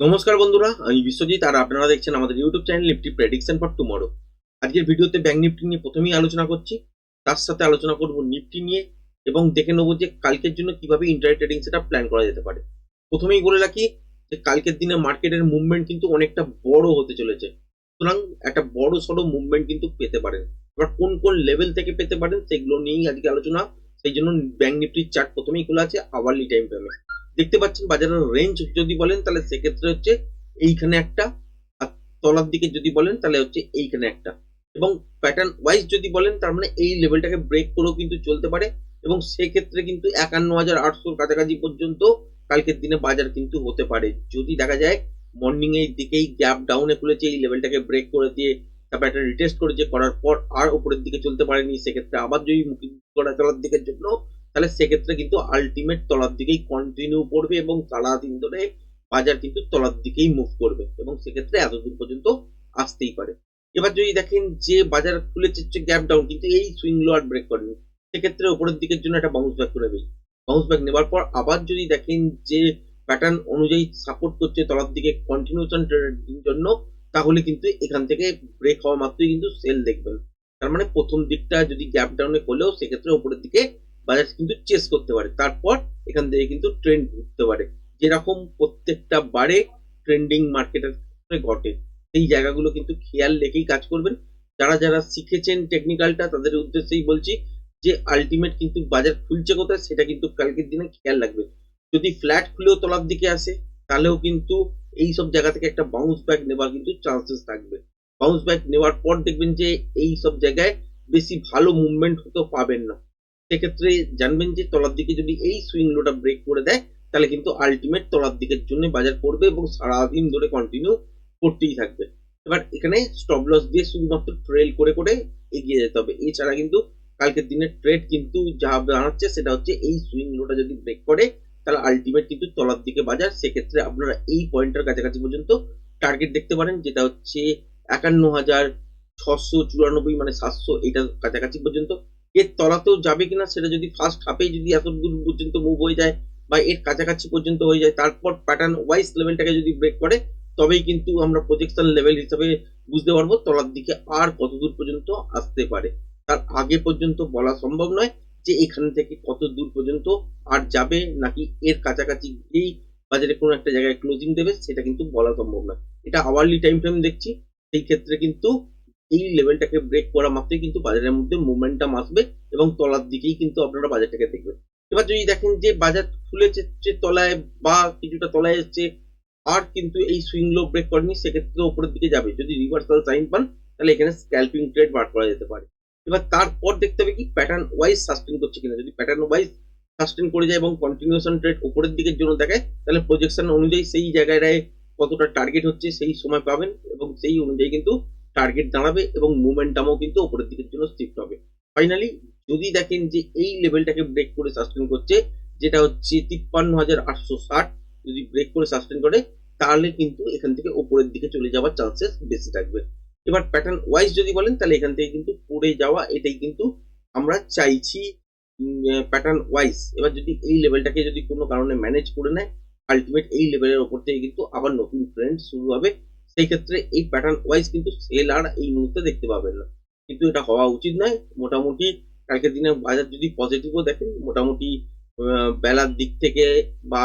নমস্কার বন্ধুরা, আমি বিশ্বজিৎ আর আপনারা দেখছেন আমাদের YouTube channel nifty prediction for tomorrow আজকের ভিডিওতে ব্যাংক নিফটি নিয়ে প্রথমেই আলোচনা করছি, তার সাথে আলোচনা করব নিফটি নিয়ে এবং দেখে নেব যে কালকের জন্য কীভাবে ইন্টার ট্রেডিং সেটা প্ল্যান করা যেতে পারে। প্রথমেই বলে রাখি যে কালকের দিনে মার্কেটের মুভমেন্ট কিন্তু অনেকটা বড় হতে চলেছে। সুতরাং একটা বড় সড়ো মুভমেন্ট কিন্তু পেতে পারেন। এবার কোন কোন লেভেল থেকে পেতে পারেন, সেগুলো নিয়েই আজকে আলোচনা। সেই জন্য ব্যাংক নিফটির চার্ট প্রথমেই খোলা আছে আওয়ারলি টাইম ফ্রেমে দেখতে পাচ্ছেন বাজারের রেঞ্জ যদি বলেন, তাহলে সেক্ষেত্রে হচ্ছে এইখানে একটা আর তলার দিকে যদি বলেন, তাহলে হচ্ছে এইখানে একটা। এবং প্যাটার্ন ওয়াইজ যদি বলেন, তার মানে এই লেভেলটাকে ব্রেক করেও কিন্তু চলতে পারে এবং সেক্ষেত্রে কিন্তু একান্ন হাজার আটশোর কাছাকাছি পর্যন্ত কালকের দিনে বাজার কিন্তু হতে পারে। যদি দেখা যায় মর্নিং এর দিকেই গ্যাপ ডাউনে খুলেছে, এই লেভেলটাকে ব্রেক করে দিয়ে তারপর একটা রিটেস্ট করেছে, করার পর আর উপরের দিকে চলতে পারেনি, সেক্ষেত্রে আবার যদি মুখী করা চলার দিকের জন্য তাহলে সেক্ষেত্রে কিন্তু আলটিমেট তলার দিকেই কন্টিনিউ করবে এবং সারাদিন ধরে বাজার কিন্তু তলার দিকেই মুভ করবে এবং সেক্ষেত্রে এতদূর পর্যন্ত আসতেই পারে। এবার যদি দেখেন যে বাজার খুলেছে, হচ্ছে গ্যাপ ডাউন কিন্তু এই সুইং লোয়ার ব্রেক করেনি। সেক্ষেত্রে উপরের দিকের জন্য একটা বাউন্স ব্যাক করে দেবে বাউন্স ব্যাক নেবার পর আবার যদি দেখেন যে প্যাটার্ন অনুযায়ী সাপোর্ট করছে তলার দিকে কন্টিনিউশন জন্য, তাহলে কিন্তু এখান থেকে ব্রেক হওয়া মাত্রই কিন্তু সেল দেখবেন। তার মানে প্রথম দিকটা যদি গ্যাপ ডাউনে করলেও সেক্ষেত্রে উপরের দিকে বাজার কিন্তু চেস করতে পারে। তারপর এখান থেকে কিন্তু ট্রেন্ড ঘুরতে পারে। যেরকম প্রত্যেকটা বারে ট্রেন্ডিং মার্কেটের ঘটে, সেই জায়গাগুলো কিন্তু খেয়াল রেখেই কাজ করবেন। যারা যারা শিখেছেন টেকনিক্যালটা তাদের উদ্দেশ্যেই বলছি যে আলটিমেট কিন্তু বাজার খুলছে কোথায়, সেটা কিন্তু কালকের দিনে খেয়াল রাখবে যদি ফ্ল্যাট খুলেও তলার দিকে আসে, তাহলেও কিন্তু এই সব জায়গা থেকে একটা বাউন্স ব্যাক নেওয়ার কিন্তু চান্সেস থাকবে। বাউন্স ব্যাক নেওয়ার পর দেখবেন যে, এই সব জায়গায় বেশি ভালো মুভমেন্ট হতেও পাবেন না। সেক্ষেত্রে জানবেন যে তলার দিকে যদি এই সুইং লোটা ব্রেক করে দেয়, তাহলে কিন্তু আলটিমেট তলার দিকের জন্য বাজার করবে এবং সারাদিন ধরে কন্টিনিউ করতেই থাকবে। এবার এখানে স্টপ লস দিয়ে শুধুমাত্র ট্রেল করে করে এগিয়ে যেতে হবে। এছাড়া কিন্তু কালকের দিনের ট্রেড কিন্তু যা দাঁড়াচ্ছে সেটা হচ্ছে এই সুইং লোটা যদি ব্রেক করে, তাহলে আলটিমেট কিন্তু তলার দিকে বাজার। সেক্ষেত্রে আপনারা এই পয়েন্টের কাছাকাছি পর্যন্ত টার্গেট দেখতে পারেন, যেটা হচ্ছে একান্ন হাজার ছশো চুরানব্বই মানে সাতশো, এইটার কাছাকাছি পর্যন্ত। এর তলাতেও যাবে কিনা সেটা যদি ফার্স্ট হাফে যদি এত দূর পর্যন্ত মুভ হয়ে যায় বা এর কাছাকাছি পর্যন্ত হয়ে যায়, তারপর প্যাটার্ন ওয়াইজ লেভেলটাকে যদি ব্রেক করে, তবেই কিন্তু আমরা প্রজেকশন লেভেল হিসাবে বুঝতে পারব তলার দিকে আর কত দূর পর্যন্ত আসতে পারে। তার আগে পর্যন্ত বলা সম্ভব নয় যে এখান থেকে কত দূর পর্যন্ত আর যাবে নাকি এর কাছাকাছি গিয়েই বাজারে কোনো একটা জায়গায় ক্লোজিং দেবে, সেটা কিন্তু বলা সম্ভব নয়। এটা আওয়ারলি টাইম ফ্রেম দেখছি, সেই ক্ষেত্রে কিন্তু এই লেভেলটাকে ব্রেক করা মাত্রই কিন্তু বাজারের মধ্যে মোমেন্টাম আসবে এবং তলার দিকেই কিন্তু আপনারা বাজারটাকে দেখবেন। এবার যদি দেখেন যে বাজার খুলেছে তলায় বা কিছুটা তলায় এসছে, আর কিন্তু এই সুইং লো ব্রেক করেনি, সেক্ষেত্রে উপরের দিকে যাবে। যদি রিভার্সাল সাইন পান, তাহলে এখানে স্ক্যাল্পিং ট্রেড বার করা যেতে পারে। এবার তারপর দেখতে হবে কি প্যাটার্ন ওয়াইজ সাস্টেন করছে কিনা। যদি প্যাটার্ন ওয়াইজ সাস্টেন করে যায় এবং কন্টিনিউশন ট্রেড উপরের দিকের জন্য দেখায়, তাহলে প্রজেকশন অনুযায়ী সেই জায়গায় কতটা টার্গেট হচ্ছে সেই সময় পাবেন এবং সেই অনুযায়ী কিন্তু টার্গেট দাঁড়াবে এবং মোমেন্টামও কিন্তু উপরের দিকের জন্য শিফট হবে। ফাইনালি যদি দেখেন যে এই লেভেলটাকে ব্রেক করে সাস্টেন করছে, যেটা হচ্ছে তিপ্পান্ন হাজার আটশো ষাট, যদি ব্রেক করে সাস্টেন করে, তাহলে কিন্তু এখান থেকে উপরের দিকে চলে যাওয়ার চান্সেস বেশি থাকবে। এবার প্যাটার্ন ওয়াইজ যদি বলেন, তাহলে এখান থেকে কিন্তু পড়ে যাওয়া, এটাই কিন্তু আমরা চাইছি প্যাটার্ন ওয়াইজ এবার যদি এই লেভেলটাকে যদি কোনো কারণে ম্যানেজ করে নেয় আলটিমেট এই লেভেলের ওপর থেকে কিন্তু আবার নতুন ট্রেন্ড শুরু হবে। সেই ক্ষেত্রে এই প্যাটার্ন ওয়াইজ কিন্তু সেল আর এই মুহূর্তে দেখতে পাবেন না। কিন্তু এটা হওয়া উচিত নয়। মোটামুটি কালকের দিনে বাজার যদি পজিটিভও দেখেন, মোটামুটি বেলার দিক থেকে বা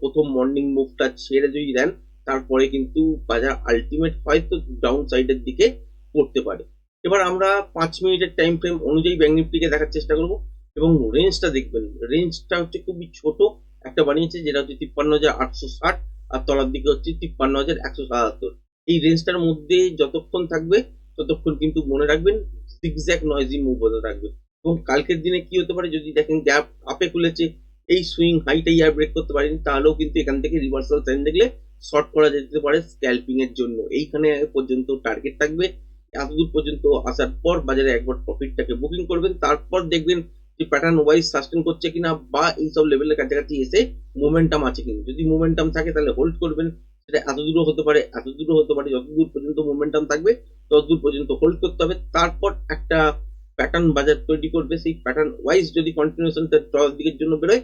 প্রথম মর্নিং মুভটা ছেড়ে যদি দেন, তারপরে কিন্তু বাজার আলটিমেট হয়তো ডাউন সাইডের দিকে পড়তে পারে। এবার আমরা পাঁচ মিনিটের টাইম ফ্রেম অনুযায়ী ব্যাঙ্ক নিফটিকে দেখার চেষ্টা করব এবং রেঞ্জটা দেখবেন। রেঞ্জটা হচ্ছে খুবই ছোট। একটা বানিয়েছে যেটা হচ্ছে তিপ্পান্ন হাজার আটশো ষাট। আর তলার দিকে হচ্ছে তিপ্পান্ন হাজার একশো সাতাত্তর। এই রেঞ্জটার মধ্যে যতক্ষণ থাকবে, ততক্ষণ কিন্তু মনে রাখবেন সিক্সজ্যাক নয়েজি মুভ হতে থাকবে। এবং কালকের দিনে কি হতে পারে, যদি দেখেন গ্যাপ আপে খুলেছে, এই সুইং হাইটাই আর ব্রেক করতে পারেনি, তাহলেও কিন্তু এখান থেকে রিভার্সাল সাইন দেখলে শর্ট করা যেতে পারে স্ক্যাল্পিং এর জন্য। এইখানে পর্যন্ত টার্গেট থাকবে। এতদূর পর্যন্ত আসার পর বাজারে একবার প্রফিটটাকে বুকিং করবেন, তারপর দেখবেন যে প্যাটার্ন ওয়াইজ সাস্টেন করছে কিনা বা এইসব লেভেলের কাছাকাছি এসে মোমেন্টাম আছে কিনা। যদি মোমেন্টাম থাকে তাহলে হোল্ড করবেন, সেটা এত দূরও হতে পারে, এত দূরও হতে পারে যতদূর পর্যন্ত মোমেন্টাম থাকবে ততদূর পর্যন্ত হোল্ড করতে হবে। তারপর একটা প্যাটার্ন বাজার তৈরি করবে। সেই প্যাটার্ন ওয়াইজ যদি কন্টিনিউশন তলার দিকের জন্য বেরোয়,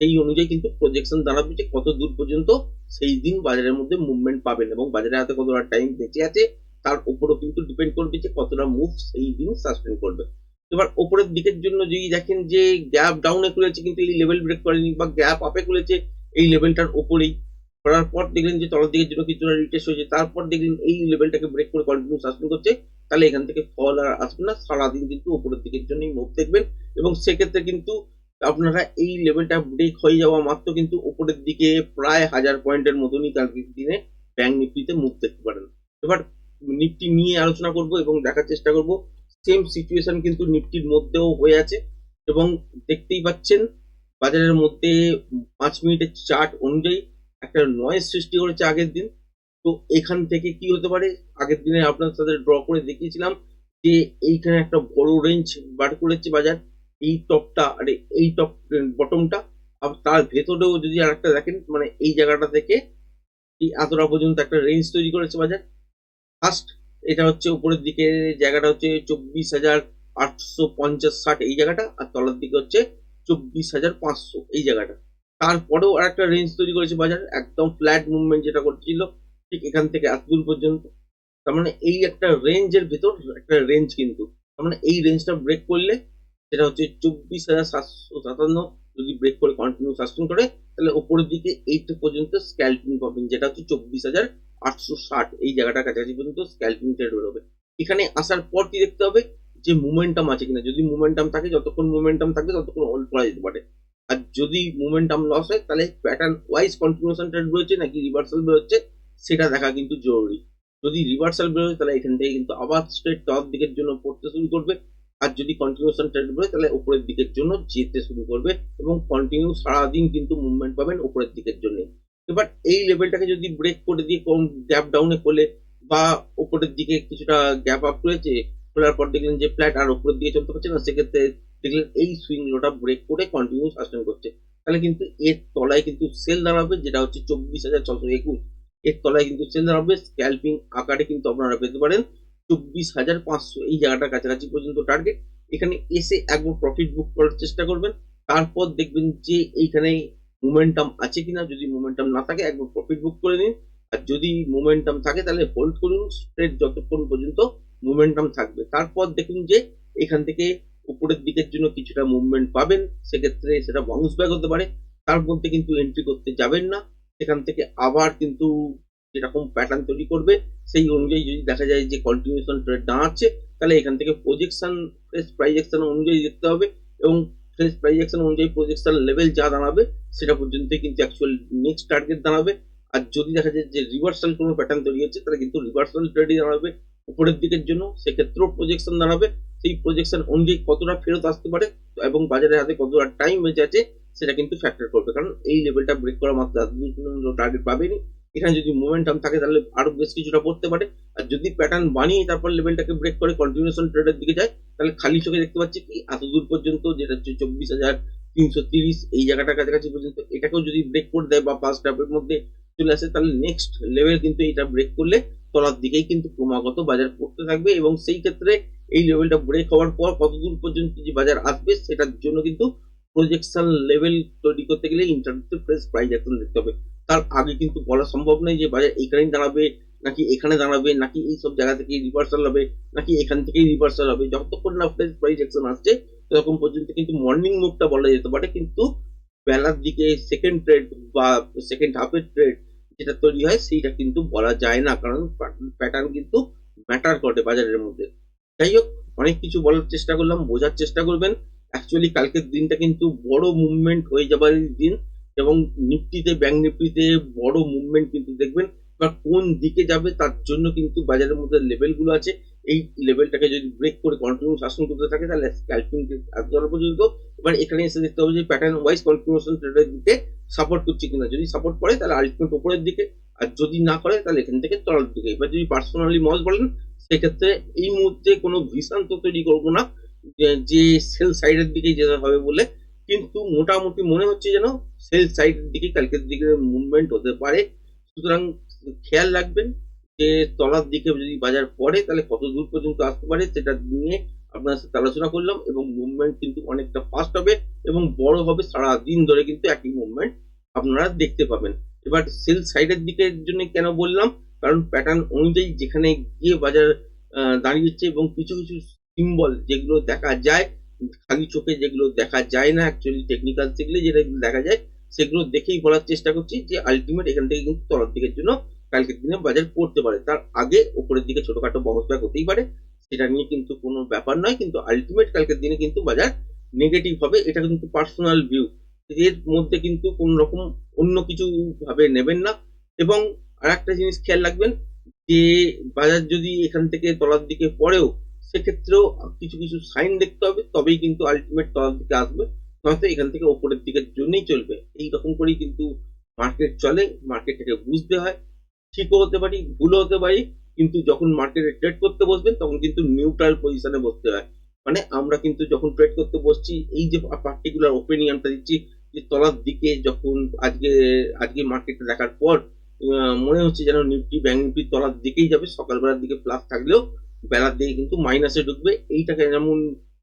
সেই অনুযায়ী কিন্তু প্রজেকশন দাঁড়াবে যে কত দূর পর্যন্ত সেই দিন বাজারের মধ্যে মুভমেন্ট পাবেন এবং বাজারে হাতে কতটা টাইম বেঁচে আছে, তার উপরও কিন্তু ডিপেন্ড করবে যে কতটা মুভ সেই দিন সাসপেন্ড করবে। এবার ওপরের দিকের জন্য যদি দেখেন যে গ্যাপ ডাউনে খুলেছে, কিন্তু এই লেভেল ব্রেক করেনি বা গ্যাপ আপে খুলেছে, এই লেভেলটার ওপরেই করার পর দেখলেন যে তলার দিকের জন্য কিছুটা রিটেস্ট হয়েছে। তারপর দেখলেন এই লেভেলটাকে ব্রেক করে কন্টিনিউ সাসপেন্ড করছে, তাহলে এখান থেকে ফল আর আসবে না। সারাদিন কিন্তু ওপরের দিকের জন্যই মুভ দেখবেন। এবং সেক্ষেত্রে কিন্তু আপনারা এই লেভেলটা ব্রেক হয়ে যাওয়া মাত্র কিন্তু উপরের দিকে প্রায় হাজার পয়েন্টের মতনই কালকের দিনে ব্যাংক নিফটিতে মুভ দেখতে পারেন। এবার নিফটি নিয়ে আলোচনা করব এবং দেখার চেষ্টা করব সেম সিচুয়েশন কিন্তু নিফটির মধ্যেও হয়ে আছে। এবং দেখতেই পাচ্ছেন, বাজারের মধ্যে পাঁচ মিনিটের চার্ট অনুযায়ী একটা নয়েজ সৃষ্টি করেছে আগের দিন। তো এখান থেকে কি হতে পারে? আগের দিনে আপনার সাথে ড্র করে দেখিয়েছিলাম যে এইখানে একটা বড় রেঞ্জ বার করেছে বাজার। এই টপটা আরে এই টপ বটমটা আর তার ভেতরেও যদি আর একটা দেখেন মানে এই জায়গাটা থেকে এই এতটা পর্যন্ত একটা রেঞ্জ তৈরি করেছে বাজার। ফার্স্ট এটা হচ্ছে উপরের দিকে জায়গাটা হচ্ছে চব্বিশ হাজার আটশো পঞ্চাশ ষাট এই জায়গাটা, আর তলার দিকে হচ্ছে চব্বিশ হাজার পাঁচশো এই জায়গাটা। তারপরেও আর একটা রেঞ্জ তৈরি করেছে বাজার, একদম ফ্ল্যাট মুভমেন্ট যেটা করছিল, ঠিক এখান থেকে এত দূর পর্যন্ত। তার মানে এই একটা রেঞ্জের ভেতর একটা রেঞ্জ কিন্তু। তার মানে এই রেঞ্জটা ব্রেক করলে সেটা হচ্ছে চব্বিশ হাজার সাতশো সাতান্ন, যদি ব্রেক করে কন্টিনিউ সাস্টেন করে, তাহলে ওপরের দিকে এইট পর্যন্ত স্ক্যাল্পিং পাবেন, যেটা হচ্ছে চব্বিশ হাজার আটশো ষাট, এই জায়গাটা কাছাকাছি পর্যন্ত স্ক্যাল্পিং ট্রেড বেরোবে এখানে আসার পর কি দেখতে হবে? যে মোমেন্টাম আছে কিনা। যদি মোমেন্টাম থাকে, যতক্ষণ মোমেন্টাম থাকবে, ততক্ষণ হোল্ড করা যেতে পারে। আর যদি মোমেন্টাম লস হয়, তাহলে প্যাটার্ন ওয়াইজ কন্টিনিউশন ট্রেড বেরোচ্ছে নাকি রিভার্সাল বেরোচ্ছে, সেটা দেখা কিন্তু জরুরি। যদি রিভার্সাল বেরোয়, তাহলে এখান থেকে কিন্তু আবার স্ট্রেট টপ দিকের জন্য পড়তে শুরু করবে। আর যদি কন্টিনিউশন ট্রেড বেরোয়, তাহলে উপরের দিকের জন্য যেতে শুরু করবে এবং কন্টিনিউ সারাদিন কিন্তু মুভমেন্ট পাবেন উপরের দিকের জন্য। এবার এই লেভেলটাকে যদি ব্রেক করে দিয়ে কম গ্যাপ ডাউনে করলে বা উপরের দিকে কিছুটা গ্যাপ আপ করেছে খোলার পর দেখলেন যে ফ্ল্যাট আর উপরের দিকে চলতে পারছে না, সেক্ষেত্রে দেখলেন এই সুইং লোটা ব্রেক করে কন্টিনিউ সাস্টেন করছে। তাহলে কিন্তু এর তলায় কিন্তু সেল দাঁড়াবে, যেটা হচ্ছে চব্বিশ হাজার ছশো একুশ। এর তলায় কিন্তু সেল দাঁড়াবে স্ক্যাল্পিং আকারে কিন্তু আপনারা পেতে পারেন চব্বিশ হাজার পাঁচশো। এই জায়গাটার কাছাকাছি পর্যন্ত টার্গেট এখানে এসে একবার প্রফিট বুক করার চেষ্টা করবেন। তারপর দেখবেন যে এইখানে মোমেন্টাম আছে কিনা, যদি মোমেন্টাম না থাকে একবার প্রফিট বুক করে নিন। আর যদি মোমেন্টাম থাকে, তাহলে হোল্ড করুন স্ট্রেট যতক্ষণ পর্যন্ত মোমেন্টাম থাকবে। তারপর দেখুন যে, এখান থেকে উপরের দিকের জন্য কিছুটা মুভমেন্ট পাবেন, সেক্ষেত্রে সেটা বাউন্স ব্যাক হতে পারে। তার মধ্যে কিন্তু এন্ট্রি করতে যাবেন না। সেখান থেকে আবার কিন্তু যেরকম প্যাটার্ন তৈরি করবে, সেই অনুযায়ী যদি দেখা যায় যে কন্টিনিউশন ট্রেড দাঁড়াচ্ছে, তাহলে এখান থেকে প্রজেকশন প্রাইজেকশন অনুযায়ী দেখতে হবে এবং ফ্রেশ প্রাইজেকশন অনুযায়ী প্রজেকশন লেভেল যা দাঁড়াবে, সেটা পর্যন্ত কিন্তু অ্যাকচুয়াল নেক্সট টার্গেট দাঁড়াবে। আর যদি দেখা যায় যে রিভার্সাল কোনো প্যাটার্ন তৈরি হচ্ছে, তাহলে কিন্তু রিভার্সাল ট্রেডই দাঁড়াবে উপরের দিকের জন্য। সেক্ষেত্রেও প্রজেকশন দাঁড়াবে। সেই প্রজেকশন অনুযায়ী কতটা ফেরত আসতে পারে এবং বাজারের হাতে কতটা টাইম বেঁচে আছে, সেটা কিন্তু ফ্যাক্টর করবে। কারণ এই লেভেলটা ব্রেক করা মাত্র টার্গেট পাবেনি। এখানে যদি মোমেন্টাম থাকে, তাহলে আরও বেশ কিছুটা পড়তে পারে। আর যদি প্যাটার্ন বানিয়ে তারপর লেভেলটাকে ব্রেক করে কন্টিনিউশন ট্রেডের দিকে যায় তাহলে খালি চোখে দেখতে পাচ্ছি কি? এত দূর পর্যন্ত যেটা হচ্ছে চব্বিশ হাজার তিনশো তিরিশ, এই জায়গাটার কাছাকাছি পর্যন্ত এটাকেও যদি ব্রেক করে দেয় বা ফার্স্ট হাফের মধ্যে চলে আসে, তাহলে নেক্সট লেভেল কিন্তু এটা ব্রেক করলে তলার দিকেই কিন্তু ক্রমাগত বাজার পড়তে থাকবে এবং সেই ক্ষেত্রে এই লেভেলটা ব্রেক হওয়ার পর কত দূর পর্যন্ত যে বাজার আসবে সেটার জন্য কিন্তু প্রজেকশন লেভেল তৈরি করতে গেলে ইন্টারনেটে ফ্রেশ প্রাইস অ্যাকশন দেখতে হবে। তার আগে কিন্তু বলা সম্ভব নয় যে বাজার এখানেই দাঁড়াবে নাকি এখানে দাঁড়াবে, নাকি এই সব জায়গা থেকে রিভার্সাল হবে, নাকি এখান থেকেই রিভার্সাল হবে? যতক্ষণ না ফ্রেশ প্রাইস অ্যাকশন আসছে, ততক্ষণ পর্যন্ত কিন্তু মর্নিং মুভটা বলা যেতে পারে, কিন্তু বেলার দিকে সেকেন্ড ট্রেড বা সেকেন্ড হাফের ট্রেড যেটা তৈরি হয়, সেইটা কিন্তু বলা যায় না, কারণ প্যাটার্ন কিন্তু ম্যাটার করে বাজারের মধ্যে। যাই হোক, অনেক কিছু বলার চেষ্টা করলাম, বোঝার চেষ্টা করবেন। অ্যাকচুয়ালি কালকের দিনটা কিন্তু বড় মুভমেন্ট হয়ে যাবার দিন, এবং নিফটিতে ব্যাংক নিফটিতে বড় মুভমেন্ট কিন্তু দেখবেন। বা কোন দিকে যাবে তার জন্য কিন্তু বাজারের মধ্যে লেভেলগুলো আছে। এই লেভেলটাকে যদি ব্রেক করে কন্টিনিউ শাসন করতে থাকে, তাহলে স্ক্যাল্পিং এত পর্যন্ত। এবার এখানে এসে দেখতে হবে যে প্যাটার্ন ওয়াইজ কন্টিনিউশন ট্রেডের দিকে সাপোর্ট করছে কিনা। যদি সাপোর্ট করে, তাহলে আলটিমেট উপরের দিকে। আর যদি না করে, তাহলে এখান থেকে তলার দিকে। এবার যদি পার্সোনালি মজ বলেন, সেক্ষেত্রে এই মুহূর্তে কোনো ভিশন তো তৈরি করব না। যে সেল সাইডের দিকে যেতে হবে বলে। কিন্তু মোটামুটি মনে হচ্ছে যেন সেল সাইডের দিকে, কালকের দিকে মুভমেন্ট হতে পারে। সুতরাং খেয়াল রাখবেন যে তলার দিকে যদি বাজার পড়ে, তাহলে কত দূর পর্যন্ত আসতে পারে সেটা নিয়ে আপনার সাথে আলোচনা করলাম এবং মুভমেন্ট কিন্তু অনেকটা ফাস্ট হবে এবং বড় হবে সারা দিন ধরে কিন্তু একই মুভমেন্ট আপনারা দেখতে পাবেন। এবার সেল সাইডের দিকের জন্য কেন বললাম? কারণ প্যাটার্ন অনুযায়ী যেখানে গিয়ে বাজার দাঁড়িয়েছে এবং কিছু কিছু সিম্বল যেগুলো দেখা যায়, খালি চোখে যেগুলো দেখা যায় না অ্যাকচুয়ালি টেকনিক্যাল শিখলে যেটা দেখা যায়, সেগুলো দেখেই বলার চেষ্টা করছি যে আলটিমেট এখান থেকে কিন্তু তলার দিকের জন্য কালকের দিনে বাজার পড়তে পারে। তার আগে ওপরের দিকে ছোটখাটো বহস ব্যাক হতেই পারে, সেটা নিয়ে কিন্তু কোনো ব্যাপার নয়, কিন্তু আলটিমেট কালকের দিনে কিন্তু বাজার নেগেটিভ হবে, এটা কিন্তু পার্সোনাল ভিউ এর মধ্যে কিন্তু কোন রকম অন্য কিছু ভাবে নেবেন না। এবং আর একটা জিনিস খেয়াল রাখবেন, যে বাজার যদি এখান থেকে তলার দিকে পড়েও, সেক্ষেত্রেও কিছু কিছু সাইন দেখতে হবে, তবেই কিন্তু আলটিমেট তলার দিকে আসবে। নয়তো এখান থেকে ওপরের দিকের জন্যই চলবে। এই রকম করেই কিন্তু মার্কেট চলে মার্কেটটাকে বুঝতে হয়। ঠিকও হতে পারি, ভুলও হতে পারি, কিন্তু যখন মার্কেটে ট্রেড করতে বসবেন, তখন কিন্তু নিউট্রাল পজিশনে বসতে হয়। মানে আমরা কিন্তু যখন ট্রেড করতে বসছি, এই যে পার্টিকুলার ওপিনিয়নটা দিচ্ছি, যে তলার দিকে যখন আজকে আজকে মার্কেটে দেখার পর মনে হচ্ছে যেন নিফটি ব্যাংক নিফটি তলার দিকেই যাবে, সকালবেলার দিকে প্লাস থাকলেও বেলার দিকে কিন্তু মাইনাসে ঢুকবে। এইটাকে যেমন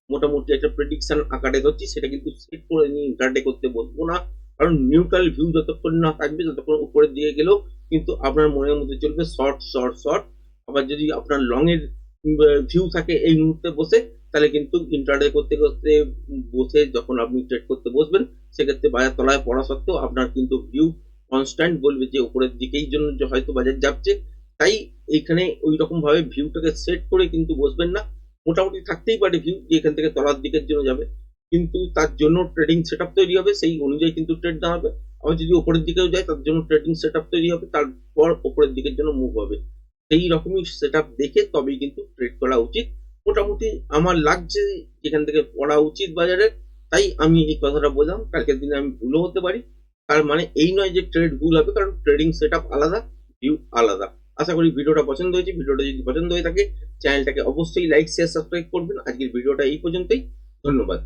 মোটামুটি একটা প্রেডিকশন আকারে ধরছি, সেটা কিন্তু সেট করে নিয়ে ইন্টারডে করতে বসবো না। কারণ নিউট্রাল ভিউ যতক্ষণ না থাকবে ততক্ষণ উপরের দিকে গেলেও কিন্তু আপনার মনের মধ্যে চলবে শর্ট শর্ট শর্ট আবার যদি আপনার লং এর ভিউ থাকে এই মুহূর্তে বসে, তাহলে কিন্তু ইন্টারডে করতে করতে বসে যখন আপনি ট্রেড করতে বসবেন, সেক্ষেত্রে বাজার তলায় পড়া সত্ত্বেও আপনার কিন্তু ভিউ কনস্ট্যান্ট বলবে যে উপরের দিকেই জন্য হয়তো বাজার যাচ্ছে। তাই এইখানে ওই রকম ভাবে ভিউটাকে সেট করে কিন্তু বসবেন না। মোটামুটি থাকতেই পারে ভিউ যে এখান থেকে তলার দিকের জন্য যাবে। কিন্তু তার জন্য ট্রেডিং সেট তৈরি হবে, সেই অনুযায়ী কিন্তু ট্রেড দেওয়া হবে। আবার যদি উপরের দিকেও যায়, তার জন্য ট্রেডিং সেট তৈরি হবে, তারপর উপরের দিকের জন্য মুভ হবে। সেই রকমই সেট দেখে তবেই কিন্তু ট্রেড করা উচিত। মোটামুটি আমার লাগছে যেখান থেকে পড়া উচিত বাজারের, তাই আমি এই কথাটা বললাম। কালকের দিনে আমি ভুলও হতে পারি। তার মানে এই নয় যে ট্রেড ভুল হবে, কারণ ট্রেডিং সেট আলাদা ভিউ আলাদা। আশা করি ভিডিওটা পছন্দ হয়েছে। ভিডিওটা যদি পছন্দ হয়ে থাকে চ্যানেলটাকে অবশ্যই লাইক শেয়ার সাবস্ক্রাইব করবেন। আজকের ভিডিওটা এই পর্যন্তই। ধন্যবাদ।